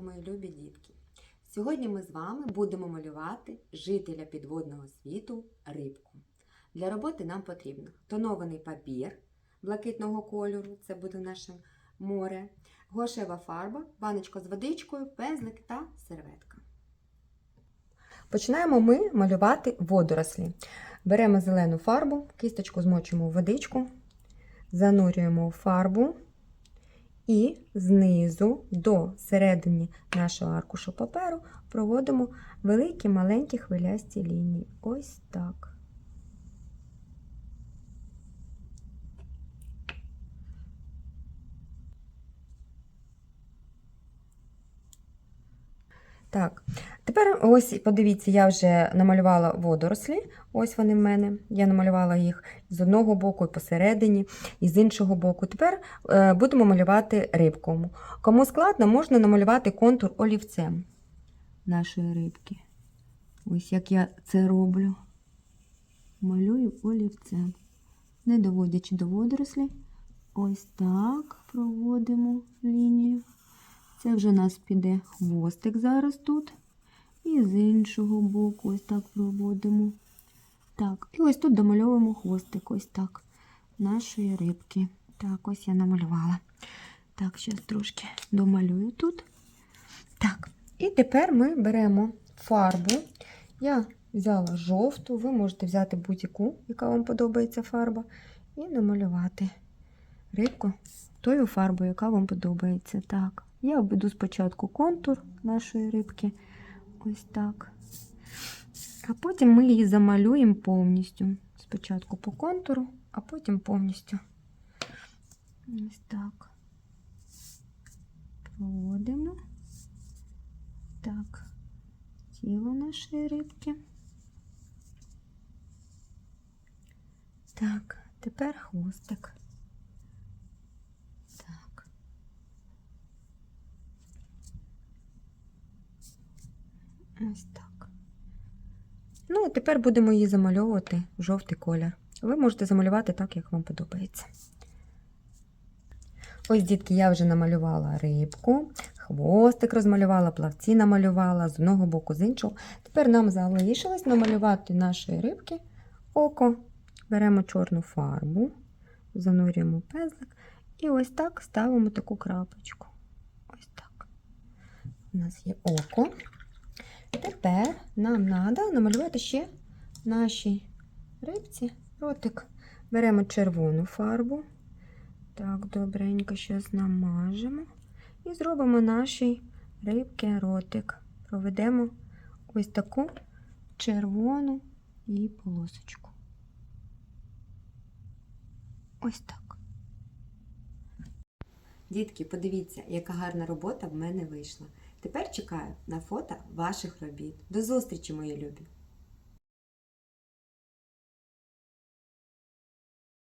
ранку, мої любі дітки! Сьогодні ми з вами будемо малювати жителя підводного світу рибку. Для роботи нам потрібно тонований папір блакитного кольору, це буде наше море, гуашева фарба, баночка з водичкою, пензлик та серветка. Починаємо ми малювати водорослі. Беремо зелену фарбу, кісточку змочуємо в водичку, занурюємо у фарбу. І знизу до середини нашого аркушу паперу проводимо великі маленькі хвилясті лінії. Ось так. Так, тепер ось подивіться, я вже намалювала водорослі. Ось вони в мене. Я намалювала їх з одного боку, і посередині, і з іншого боку. Тепер е, будемо малювати рибку. Кому складно, можна намалювати контур олівцем нашої рибки. Ось як я це роблю. Малюю олівцем. Не доводячи до водорослі. Ось так проводимо лінію. Це вже у нас піде хвостик зараз тут. І з іншого боку ось так проводимо. Так, і ось тут домальовуємо хвостик, ось так, нашої рибки. Так, ось я намалювала. Так, зараз трошки домалюю тут. Так, і тепер ми беремо фарбу. Я взяла жовту, ви можете взяти будь-яку, яка вам подобається фарба, і намалювати рибку тою фарбою, яка вам подобається. Так, я обведу спочатку контур нашої рибки. Ось так. А потім ми її замалюємо повністю. Спочатку по контуру, а потім повністю. Ось так. Проводимо. Так, тіло нашої рибки. Так, тепер хвостик. Ось так. Ну, тепер будемо її замальовувати в жовтий колір. Ви можете замалювати так, як вам подобається. Ось, дітки, я вже намалювала рибку, хвостик розмалювала, плавці намалювала з одного боку, з іншого. Тепер нам залишилось намалювати нашої рибки око. Беремо чорну фарбу, занурюємо пензлик і ось так ставимо таку крапочку. Ось так. У нас є око. Тепер нам треба намалювати ще нашій рибці ротик. Беремо червону фарбу. Так, добренько щось намажемо. І зробимо нашій рибки ротик. Проведемо ось таку червону і полосочку. Ось так. Дітки, подивіться, яка гарна робота в мене вийшла. Тепер чекаю на фото ваших робіт. До зустрічі, мої любі!